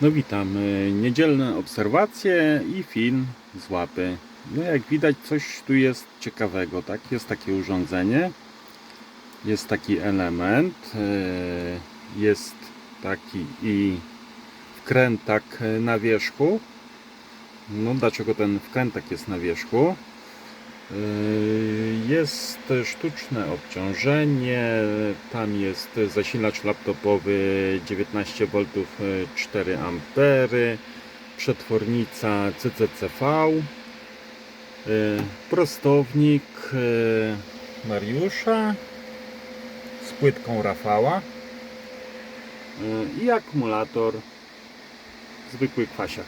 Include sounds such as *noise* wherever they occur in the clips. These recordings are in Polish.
No witam. y, Niedzielne obserwacje i film z łapy. No jak widać coś tu jest ciekawego, tak? Jest takie urządzenie. Jest taki element. y, Jest taki i wkrętak na wierzchu. No dlaczego ten wkrętak jest na wierzchu? Y, Jest sztuczne obciążenie, tam jest zasilacz laptopowy 19V 4 A, przetwornica CCCV, y, prostownik y, Mariusza z płytką Rafała y, i akumulator zwykły kwasiak.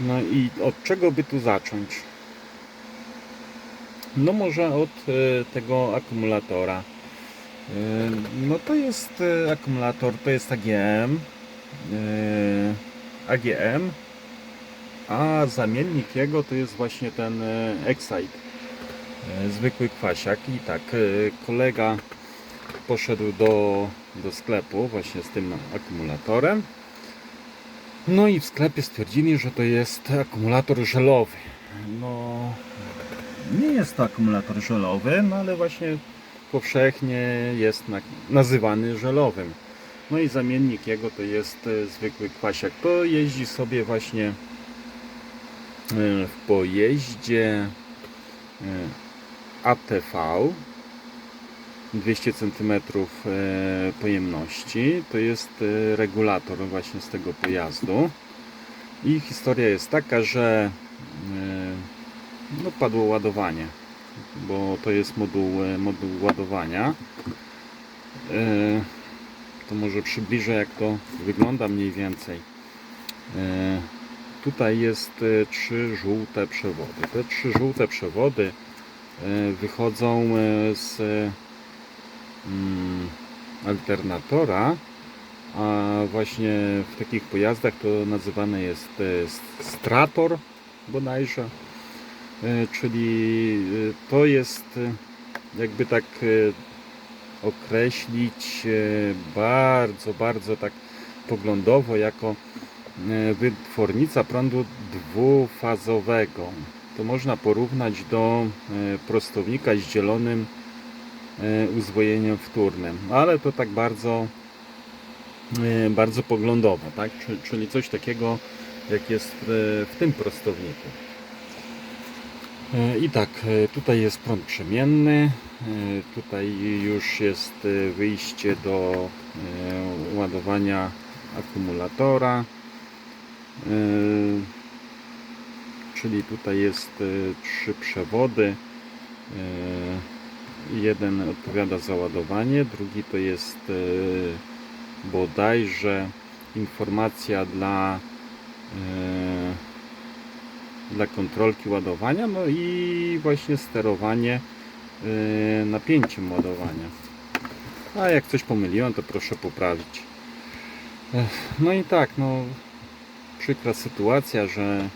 No i od czego by tu zacząć? No może od e, tego akumulatora. E, No to jest e, akumulator, to jest AGM. AGM. A zamiennik jego to jest właśnie ten Excite. Zwykły kwasiak. I tak, kolega poszedł do, do sklepu właśnie z tym akumulatorem. No i w sklepie stwierdzili, że to jest akumulator żelowy. No, nie jest to akumulator żelowy, no ale właśnie powszechnie jest na, nazywany żelowym. No i zamiennik jego to jest e, zwykły kwasiak. To jeździ sobie właśnie e, w pojeździe ATV 200 cm pojemności. To jest e, regulator właśnie z tego pojazdu. I historia jest taka, że no, padło ładowanie, bo to jest moduł, e, moduł ładowania. E, To może przybliżę jak to wygląda mniej więcej. E, Tutaj jest trzy żółte przewody. Te trzy żółte przewody wychodzą z mm, alternatora, a właśnie w takich pojazdach to nazywane jest strator bodajże. E, czyli e, to jest e, jakby tak określić bardzo, bardzo tak poglądowo jako wytwornica prądu dwufazowego. To można porównać do prostownika z dzielonym uzwojeniem wtórnym, ale to tak bardzo bardzo poglądowo, tak? Czy- Czyli coś takiego jak jest w tym prostowniku. E, I tak, e, tutaj jest prąd przemienny, e, tutaj już jest wyjście do ładowania akumulatora, czyli tutaj jest trzy przewody. Jeden odpowiada za ładowanie, drugi to jest bodajże informacja dla dla kontrolki ładowania, no i właśnie sterowanie e, napięciem ładowania. A jak coś pomyliłem, to proszę poprawić. No i tak, no przykra sytuacja, że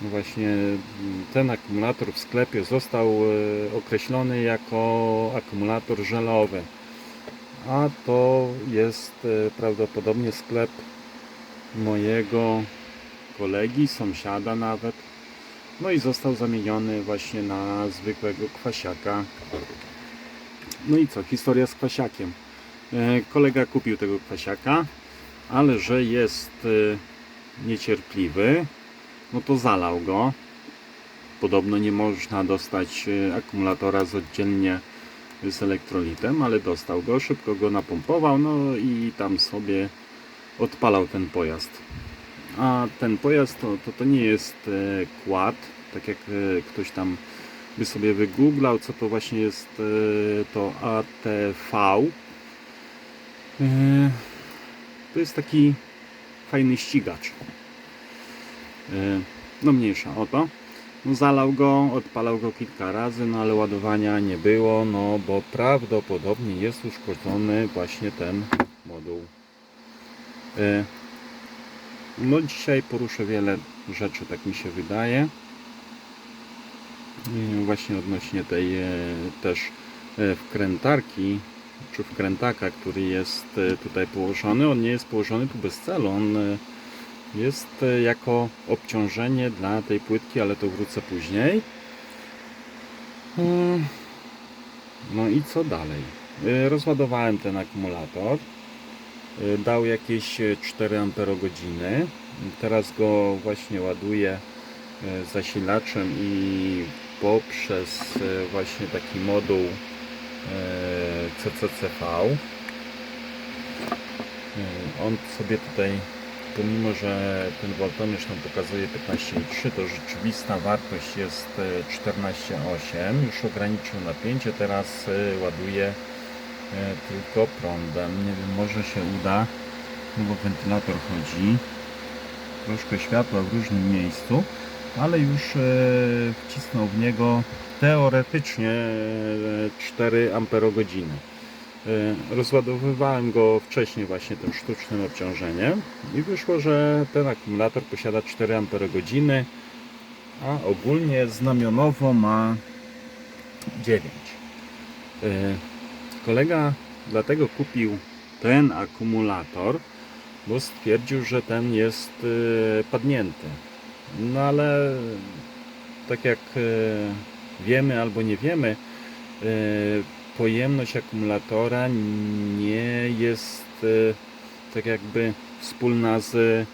właśnie ten akumulator w sklepie został e, określony jako akumulator żelowy. A to jest e, prawdopodobnie sklep mojego kolegi, sąsiada nawet. No i został zamieniony właśnie na zwykłego kwasiaka. No i co, historia z kwasiakiem. E, Kolega kupił tego kwasiaka, ale że jest e, niecierpliwy, no to zalał go. Podobno nie można dostać e, akumulatora z oddzielnie z elektrolitem, ale dostał go, szybko go napompował, no i tam sobie odpalał ten pojazd. A ten pojazd to, to, to nie jest e, quad, tak jak e, ktoś tam by sobie wygooglał, co to właśnie jest e, to ATV. To jest taki fajny ścigacz. No mniejsza o to. No, zalał go, odpalał go kilka razy, no ale ładowania nie było, no bo prawdopodobnie jest uszkodzony właśnie ten moduł. No dzisiaj poruszę wiele rzeczy, tak mi się wydaje. Właśnie odnośnie tej e, też e, wkrętarki czy wkrętaka, który jest e, tutaj położony, on nie jest położony tu bez celu. On jest jako obciążenie dla tej płytki, ale to wrócę później. Mm, No i co dalej? Rozładowałem ten akumulator. E, Dał jakieś e, 4 Ah. Teraz go właśnie ładuję e, zasilaczem i poprzez właśnie taki moduł CCCV. On sobie tutaj, pomimo że ten woltomierz nam pokazuje 15,3, to rzeczywista wartość jest e, 14,8. Już ograniczył napięcie, teraz ładuje tylko prądem. Nie wiem, może się uda, no bo wentylator chodzi. Troszkę światła w różnym miejscu, ale już e, wcisnął w niego teoretycznie e, 4 amperogodziny. E, Rozładowywałem go wcześniej właśnie tym sztucznym obciążeniem i wyszło, że ten akumulator posiada 4 amperogodziny, a ogólnie znamionowo ma 9. Kolega dlatego kupił ten akumulator, bo stwierdził, że ten jest e, padnięty. No ale tak jak e, wiemy albo nie wiemy, e, pojemność akumulatora nie jest tak jakby wspólna z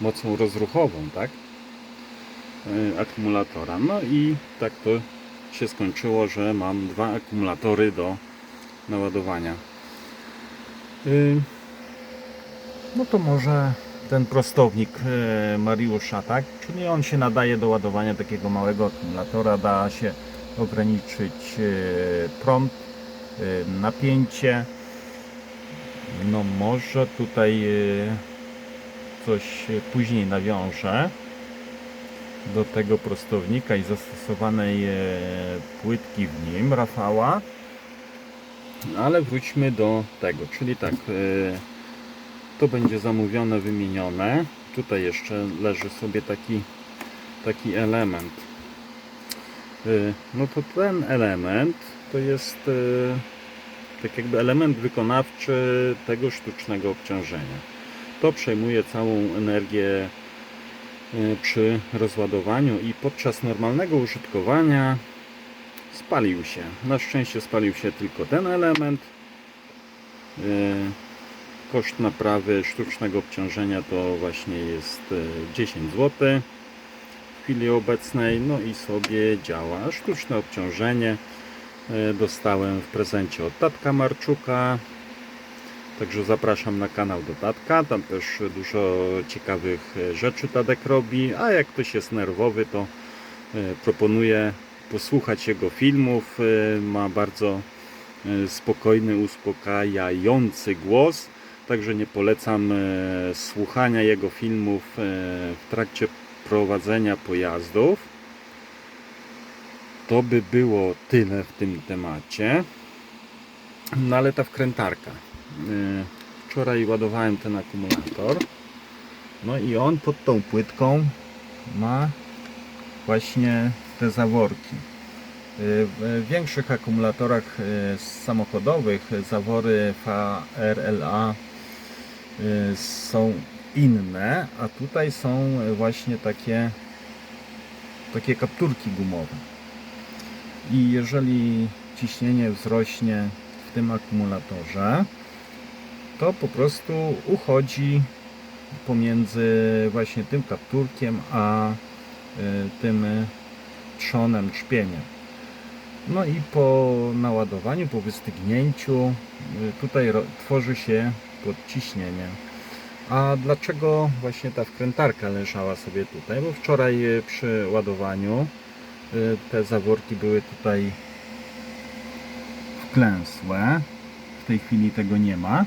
mocą rozruchową, tak? Akumulatora. No i tak to się skończyło, że mam dwa akumulatory do naładowania. Y, No to może ten prostownik e, Mariusza, tak? Czyli on się nadaje do ładowania takiego małego akumulatora. Da się ograniczyć e, prąd, napięcie. No może tutaj coś później nawiążę do tego prostownika i zastosowanej e, płytki w nim Rafała. Ale wróćmy do tego, czyli tak, e, to będzie zamówione, wymienione. Tutaj jeszcze leży sobie taki, taki element. E, No to ten element to jest tak jakby element wykonawczy tego sztucznego obciążenia. To przejmuje całą energię przy rozładowaniu i podczas normalnego użytkowania spalił się. Na szczęście spalił się tylko ten element. E, Koszt naprawy sztucznego obciążenia to właśnie jest e, 10 zł w chwili obecnej. No i sobie działa. Sztuczne obciążenie e, dostałem w prezencie od Tatka Marczuka. Także zapraszam na kanał do Tatka. Tam też dużo ciekawych e, rzeczy Tadek robi. A jak ktoś jest nerwowy, to e, proponuję posłuchać jego filmów. E, Ma bardzo spokojny, uspokajający głos. Także nie polecam słuchania jego filmów w trakcie prowadzenia pojazdów. To by było tyle w tym temacie. No ale ta wkrętarka. Yy, Wczoraj ładowałem ten akumulator. No i on pod tą płytką ma właśnie te zaworki. Yy, W większych akumulatorach yy, samochodowych zawory VRLA yy, są inne, a tutaj są właśnie takie takie kapturki gumowe. I jeżeli ciśnienie wzrośnie w tym akumulatorze, to po prostu uchodzi pomiędzy właśnie tym kapturkiem a y, tym trzonem, trzpieniem. No i po naładowaniu, po wystygnięciu y, tutaj tworzy się podciśnienie. A dlaczego właśnie ta wkrętarka leżała sobie tutaj? Bo wczoraj przy ładowaniu y, te zaworki były tutaj wklęsłe. W tej chwili tego nie ma.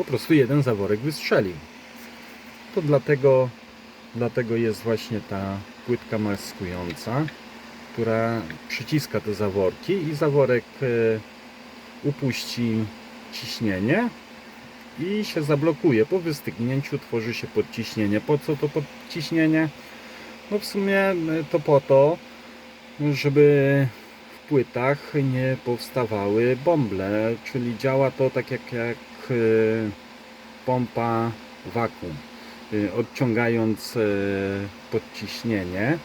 Po prostu jeden zaworek wystrzelił. To dlatego, dlatego jest właśnie ta płytka maskująca, która przyciska te zaworki i zaworek e, upuści ciśnienie i się zablokuje. Po wystygnięciu tworzy się podciśnienie. Po co to podciśnienie? No w sumie e, to po to, żeby płytach nie powstawały bąble, czyli działa to tak jak, jak pompa wakum. E, Odciągając e, podciśnienie,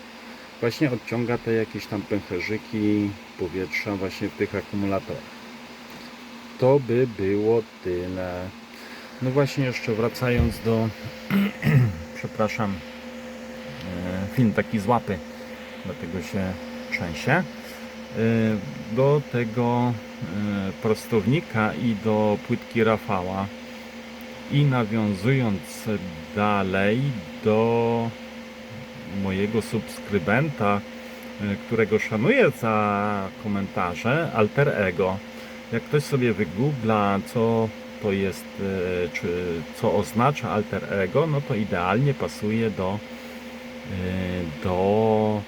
właśnie odciąga te jakieś tam pęcherzyki powietrza właśnie w tych akumulatorach. To by było tyle. No właśnie jeszcze wracając do *clears throat* przepraszam film taki z łapy dlatego się trzęsie do tego e, prostownika i do płytki Rafała. I nawiązując dalej do mojego subskrybenta e, którego szanuję za komentarze Alter Ego. Jak ktoś sobie wygoogla co to jest, e, czy co oznacza alter ego, no to idealnie pasuje do, e, do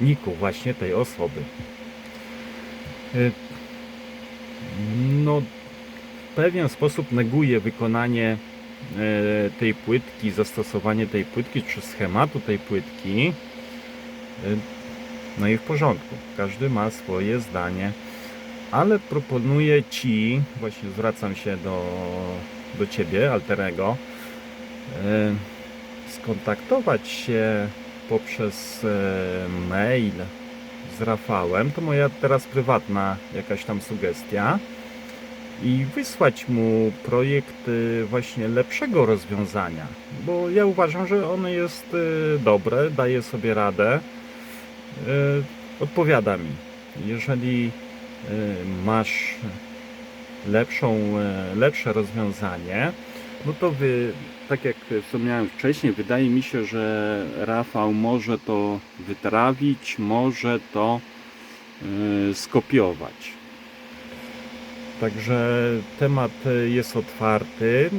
niku właśnie tej osoby. E, No, w pewien sposób neguje wykonanie e, tej płytki, zastosowanie tej płytki, czy schematu tej płytki. E, No i w porządku, każdy ma swoje zdanie ale proponuję Ci, właśnie zwracam się do, do Ciebie, Alterego, skontaktować się poprzez e, mail z Rafałem, to moja teraz prywatna jakaś tam sugestia i wysłać mu projekt e, właśnie lepszego rozwiązania, bo ja uważam, że ono jest e, dobre, daje sobie radę, e, odpowiada mi. Jeżeli y, masz lepszą, y, lepsze rozwiązanie, no to wy, tak jak wspomniałem wcześniej, wydaje mi się, że Rafał może to wytrawić, może to y, skopiować. Także temat jest otwarty.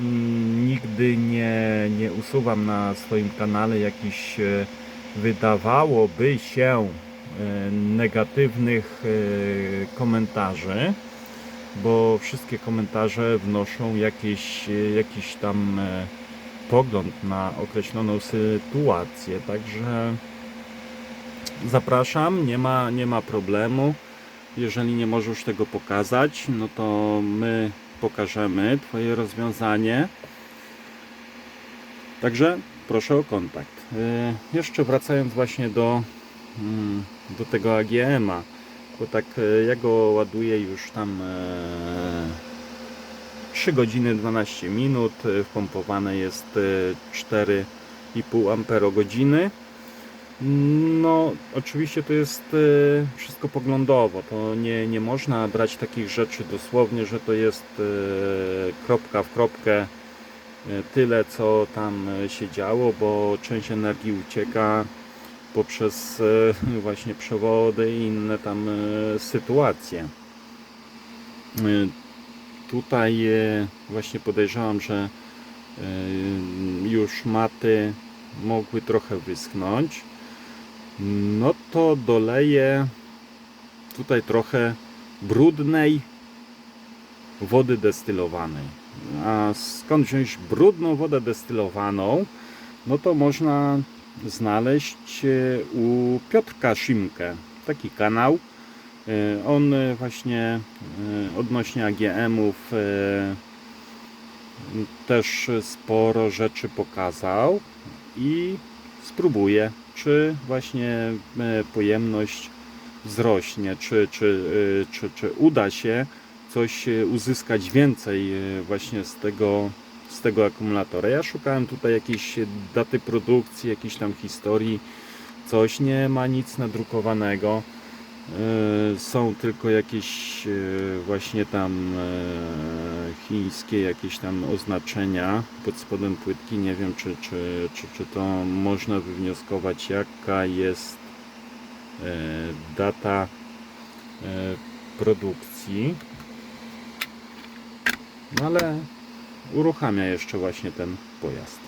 Mm, Nigdy nie, nie usuwam na swoim kanale jakichś e, wydawałoby się e, negatywnych e, komentarzy, bo wszystkie komentarze wnoszą jakiś, e, jakiś tam e, pogląd na określoną sytuację. Także zapraszam, nie ma, nie ma problemu. Jeżeli nie możesz tego pokazać, no to my pokażemy Twoje rozwiązanie. Także proszę o kontakt. E, Jeszcze wracając właśnie do, mm, do tego AGM-a, bo tak e, ja go ładuję już tam e, 3 godziny 12 minut, e, wpompowane jest e, 4,5 amperogodziny. No, oczywiście to jest e, wszystko poglądowo. To nie, nie można brać takich rzeczy dosłownie, że to jest e, kropka w kropkę e, tyle, co tam e, się działo, bo część energii ucieka poprzez e, *laughs* właśnie przewody i inne tam e, sytuacje. E, Tutaj właśnie podejrzewam, że już maty mogły trochę wyschnąć. No to doleję tutaj trochę brudnej wody destylowanej. A skąd wziąć brudną wodę destylowaną? No to można znaleźć e, u Piotrka Szymkę. Taki kanał. E, On e, właśnie odnośnie AGM-ów też sporo rzeczy pokazał i spróbuję, czy właśnie pojemność wzrośnie, czy, czy, czy, czy uda się coś uzyskać więcej właśnie z tego, z tego akumulatora. Ja szukałem tutaj jakiejś daty produkcji, jakiejś tam historii, coś nie ma nic nadrukowanego. E, Są tylko jakieś e, właśnie tam e, chińskie jakieś tam oznaczenia pod spodem płytki. Nie wiem, czy, czy, czy, czy to można wywnioskować, jaka jest data produkcji. No ale uruchamia jeszcze właśnie ten pojazd.